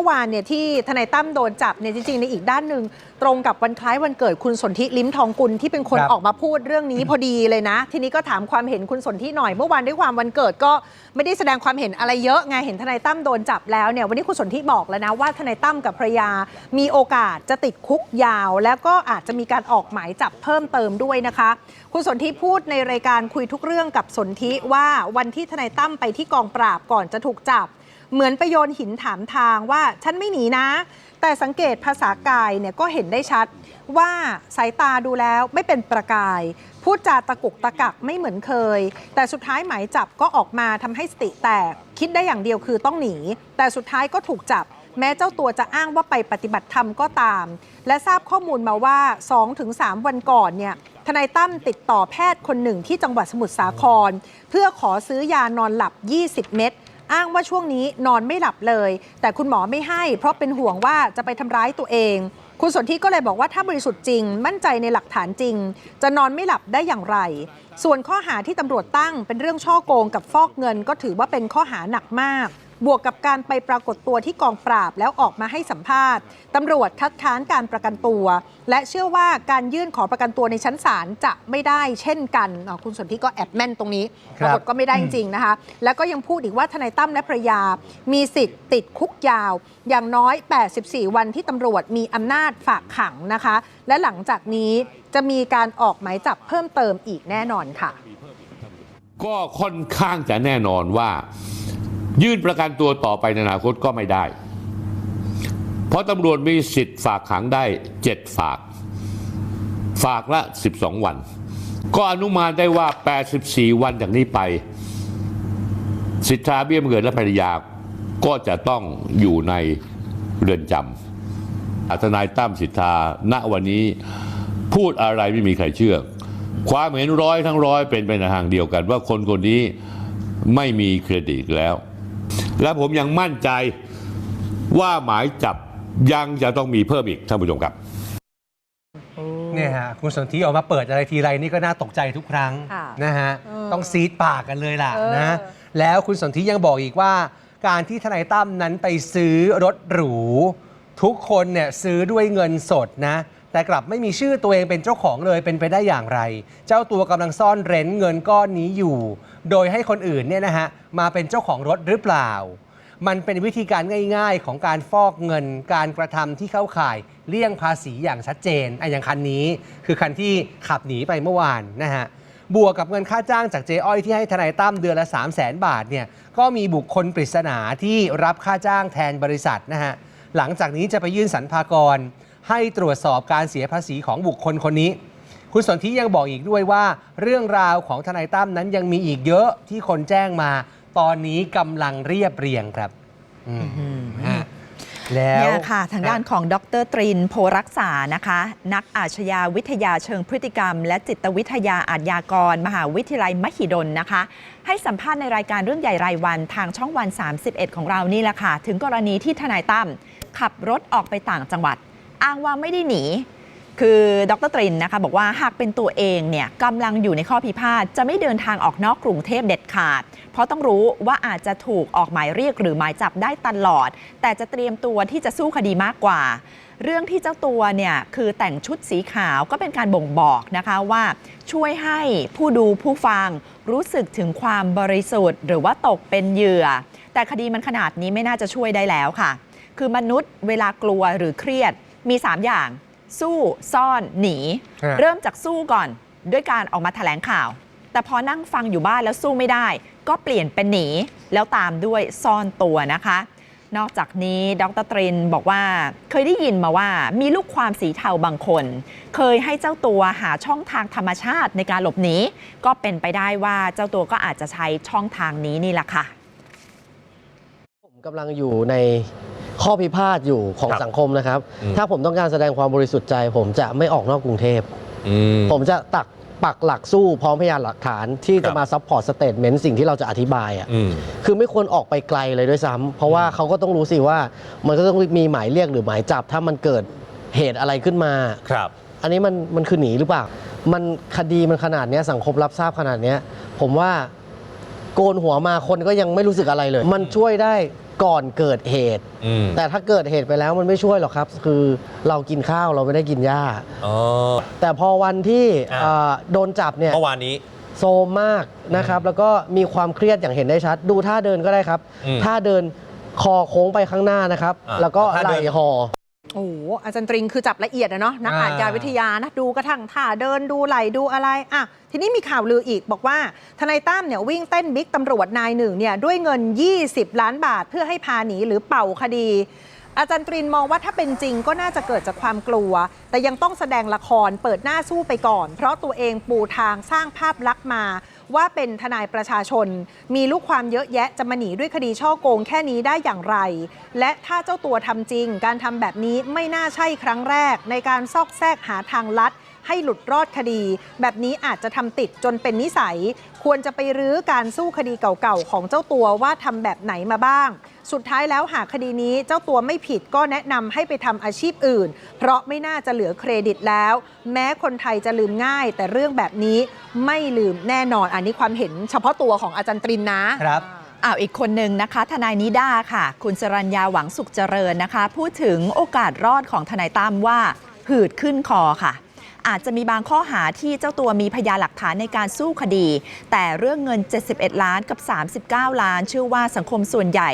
มื่อวานเนี่ยที่ทนายตั้มโดนจับเนี่ยจริงๆในอีกด้านหนึ่งตรงกับวันคล้ายวันเกิดคุณสนธิลิ้มทองกุลที่เป็นคนครับออกมาพูดเรื่องนี้พอดีเลยนะ ทีนี้ก็ถามความเห็นคุณสนธิหน่อยเมื่อวานด้วยความวันเกิดก็ไม่ได้แสดงความเห็นอะไรเยอะไงเห็นทนายตั้มโดนจับแล้วเนี่ยวันนี้คุณสนธิบอกแล้วนะว่าทนายตั้มกับภรรยา มีโอกาสจะติดคุกยาว แล้วก็อาจจะมีการออกหมายจับเพิ่มเติมด้วยนะคะ คุณสนธิพูดในรายการคุยทุกเรื่องกับสนธิว่าวันที่ทนายตั้มไปที่กองปราบก่อนจะถูกจับ เหมือนไปโยนหินถามทางว่าฉันไม่หนีนะ แต่สังเกตภาษากายเนี่ยก็เห็นได้ชัดว่าสายตาดูแล้วไม่เป็นประกาย พูดจาตะกุกตะกักไม่เหมือนเคย แต่สุดท้ายหมายจับก็ออกมาทำให้สติแตก คิดได้อย่างเดียวคือต้องหนี แต่สุดท้ายก็ถูกจับ แม้เจ้าตัวจะอ้างว่าไปปฏิบัติธรรมก็ตาม และทราบข้อมูลมาว่า 2-3 วันก่อนเนี่ยทนายตั้มติดต่อแพทย์คนหนึ่งที่จังหวัดสมุทรสาคร เพื่อขอซื้อยานอนหลับ 20 เม็ด อ้างว่าช่วงนี้นอนไม่หลับเลย แต่คุณหมอไม่ให้ เพราะเป็นห่วงว่าจะไปทำร้ายตัวเอง คุณสนธิก็เลยบอกว่าถ้าบริสุทธิ์จริง มั่นใจในหลักฐานจริง จะนอนไม่หลับได้อย่างไร ส่วนข้อหาที่ตำรวจตั้งเป็นเรื่องช่อโกงกับฟอกเงินก็ถือว่าเป็นข้อหาหนักมาก บวกกับการไปปรากฏตัวที่กองปราบแล้วออกมาให้สัมภาษณ์ตำรวจคัดค้านการประกันตัว และเชื่อว่าการยื่นขอประกันตัวในชั้นศาลจะไม่ได้เช่นกันอ๋อคุณสนธิก็แอบแม่นตรงนี้คปรับรากฏก็ไม่ได้จริงๆนะคะ แล้วก็ยังพูดอีกว่าทนายตั้มและภรรยา มีสิทธิ์ติดคุกยาว อย่างน้อย 84 วันที่ตำรวจมีอำนาจฝากขังนะคะ และหลังจากนี้จะมีการออกหมายจับเพิ่มเติมอีกแน่นอนค่ะ ก็ค่อนข้างจะแน่นอนว่า ยื่นประกันตัวต่อไปในอนาคตก็ไม่ได้ เพราะตำรวจมีสิทธิ์ฝากขังได้ 7 ฝาก ฝากละ 12 วัน ก็อนุมานได้ว่า 84 วันจากนี้ไป สิทธาเบี้ยบังเกิดและภรรยาก็จะต้องอยู่ในเรือนจำทนายตั้มสิทธาณวันนี้พูดอะไรไม่มีใครเชื่อ ความเห็นร้อยทั้งร้อยเป็นไปในทางเดียวกัน ว่าคนคนนี้ไม่มีเครดิตแล้ว และผมยังมั่นใจว่าหมายจับยังจะต้องมีเพิ่มอีกท่านผู้ชมครับ เนี่ยฮะคุณสนธิออกมาเปิดอะไรทีไรนี่ก็น่าตกใจทุกครั้งค่ะนะฮะเออต้องซีดปากกันเลยล่ะเออ นะแล้วคุณสนธิยังบอกอีกว่า การที่ทนายตั้มนั้นไปซื้อรถหรู ทุกคนเนี่ยซื้อด้วยเงินสดนะ แต่กลับไม่มีชื่อตัวเองเป็นเจ้าของเลยเป็นไปได้อย่างไร เจ้าตัวกำลังซ่อนเร้นเงินก้อนนี้อยู่ โดยให้คนอื่นเนี่ยนะฮะมาเป็นเจ้าของรถหรือเปล่า มันเป็นวิธีการง่าย ๆ ของการฟอกเงินการกระทำที่เข้าข่ายเลี่ยงภาษีอย่างชัดเจนไอะอย่างคันนี้ คือคันที่ขับหนีไปเมื่อวานนะฮะ บวกกับเงินค่าจ้างจากเจอ้อยที่ให้ทนายตั้มเดือนละ 3 0 0แสนบาทเนี่ยก็มีบุคคลปริศนาที่รับค่าจ้างแทนบริษัทนะฮะ หลังจากนี้จะไปยื่นสรรพากร ให้ตรวจสอบการเสียภาษีของบุคคลคนนี้ คุณสนธิยังบอกอีกด้วยว่า เรื่องราวของทนายตั้มนั้นยังมีอีกเยอะที่คนแจ้งมา ตอนนี้กำลังเรียบเรียงครับอืมฮะ แล้วเนี่ยค่ะ ทางด้านของดรตรินโพรักษานะคะ นักอาชญาวิทยาเชิงพฤติกรรม และจิตวิทยาอาชญากร มหาวิทยาลัยมหิดลนะคะ ให้สัมภาษณ์ในรายการเรื่องใหญ่รายวันทางช่องวัน 31 ของเรานี่แหละค่ะ ถึงกรณีที่ทนายตั้มขับรถออกไปต่างจังหวัด อ้างว่าไม่ได้หนี คือดรตรินนะคะบอกว่าหากเป็นตัวเองเนี่ยกำลังอยู่ในข้อพิพาทจะไม่เดินทางออกนอกกรุงเทพเด็ดขาด เพราะต้องรู้ว่าอาจจะถูกออกหมายเรียกหรือหมายจับได้ตลอด แต่จะเตรียมตัวที่จะสู้คดีมากกว่าเรื่องที่เจ้าตัวเนี่ยคือแต่งชุดสีขาวก็เป็นการบ่งบอกนะคะว่าช่วยให้ผู้ดูผู้ฟังรู้สึกถึงความบริสุทธิ์ หรือว่าตกเป็นเหยื่อ แต่คดีมันขนาดนี้ไม่น่าจะช่วยได้แล้วค่ะ คือมนุษย์เวลากลัวหรือเครียด มี 3 อย่าง สู้ซ่อนหนี ฮะ เริ่มจากสู้ก่อนด้วยการออกมาแถลงข่าว แต่พอนั่งฟังอยู่บ้านแล้วสู้ไม่ได้ ก็เปลี่ยนเป็นหนี แล้วตามด้วยซ่อนตัวนะคะ นอกจากนี้ดรตรินบอกว่าเคยได้ยินมาว่ามีลูกความสีเทาบางคน เคยให้เจ้าตัวหาช่องทางธรรมชาติในการหลบหนีก็เป็นไปได้ว่าเจ้าตัวก็อาจจะใช้ช่องทางนี้นี่แหละค่ะ ผมกำลังอยู่ใน ข้อพิพาทอยู่ของครับสังคมนะครับ อืม ถ้าผมต้องการแสดงความบริสุทธิ์ใจ ผมจะไม่ออกนอกกรุงเทพ อืม ผมจะตักปักหลักสู้พร้อมพยานหลักฐานที่ครัจะบ มาซัพพอร์ตสเตทเมนต์สิ่งที่เราจะอธิบายอะ อืม คือไม่ควรออกไปไกลเลยด้วยซ้ำเพราะว่าเขาก็ต้องรู้สิว่ามันก็ต้องมีหมายเรียกหรือหมายจับ ถ้ามันเกิดเหตุอะไรขึ้นมา ครับ อันนี้มันมันคือหนีหรือเปล่า มันคดีมันขนาดเนี้ยสังคมรับทราบขนาดเนี้ยผมว่า โกนหัวมาคนก็ยังไม่รู้สึกอะไรเลย มันช่วยได้ก่อนเกิดเหตุ อืมแต่ถ้าเกิดเหตุไปแล้วมันไม่ช่วยหรอกครับ คือเรากินข้าวเราไม่ได้กินหญ้า อ๋อ แต่พอวันที่อ่า เอ่อโดนจับเนี่ย เมื่อวานนี้ โซมมากนะครับ แล้วก็มีความเครียดอย่างเห็นได้ชัด ดูท่าเดินก็ได้ครับ อืมท่าเดินคอโค้งไปข้างหน้านะครับ อ่าแล้วก็ท่าไหเดิล่นห่อ โอ้โหอาจารย์ตริงคือจับละเอียดอะเนาะนักอาชญาวิทยานะดูกระทั่งท่าเดินดูไหลดูอะไรอะทีนี้มีข่าวลืออีกบอกว่า ทนายตั้มเนี่ยวิ่งเต้นบิ๊กตำรวจนายหนึ่งเนี่ยด้วยเงิน 20 ล้านบาทเพื่อให้พาหนีหรือเป่าคดี อาจารย์ตรินมองว่าถ้าเป็นจริงก็น่าจะเกิดจากความกลัว แต่ยังต้องแสดงละครเปิดหน้าสู้ไปก่อน เพราะตัวเองปูทางสร้างภาพลักษณ์มา ว่าเป็นทนายประชาชน มีลูกความเยอะแยะจะมาหนีด้วยคดีช่อโกงแค่นี้ได้อย่างไร และถ้าเจ้าตัวทำจริง การทำแบบนี้ไม่น่าใช่ครั้งแรก ในการซอกแซกหาทางลัด ให้หลุดรอดคดี แบบนี้อาจจะทำติดจนเป็นนิสัย ควรจะไปรื้อการสู้คดีเก่าๆ ของเจ้าตัวว่าทำแบบไหนมาบ้าง สุดท้ายแล้วหากคดีนี้เจ้าตัวไม่ผิดก็แนะนำให้ไปทำอาชีพอื่น เพราะไม่น่าจะเหลือเครดิตแล้ว แม้คนไทยจะลืมง่าย แต่เรื่องแบบนี้ไม่ลืมแน่นอน อันนี้ความเห็นเฉพาะตัวของอาจารย์ตรินนะครับอ้าวอีกคนหนึ่งนะคะ ทนายนิด้าค่ะ คุณสรัญญาหวังสุขเจริญนะคะ พูดถึงโอกาสรอดของทนายตั้มว่าหืดขึ้นคอค่ะ อาจจะมีบางข้อหาที่เจ้าตัวมีพยานหลักฐานในการสู้คดี แต่เรื่องเงิน 71 ล้านกับ 39 ล้าน เชื่อว่าสังคมส่วนใหญ่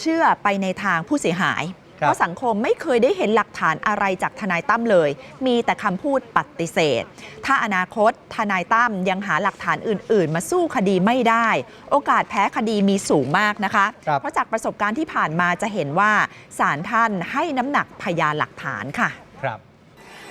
เชื่อไปในทางผู้เสียหายครับเพราะสังคมไม่เคยได้เห็นหลักฐานอะไรจากทนายตั้มเลย มีแต่คำพูดปฏิเสธ ถ้าอนาคตทนายตั้มยังหาหลักฐานอื่น ๆ มาสู้คดีไม่ได้ โอกาสแพ้คดีมีสูงมากนะคะครับเพราะจากประสบการณ์ที่ผ่านมาจะเห็นว่าศาลท่านให้น้ำหนักพยานหลักฐานค่ะครับ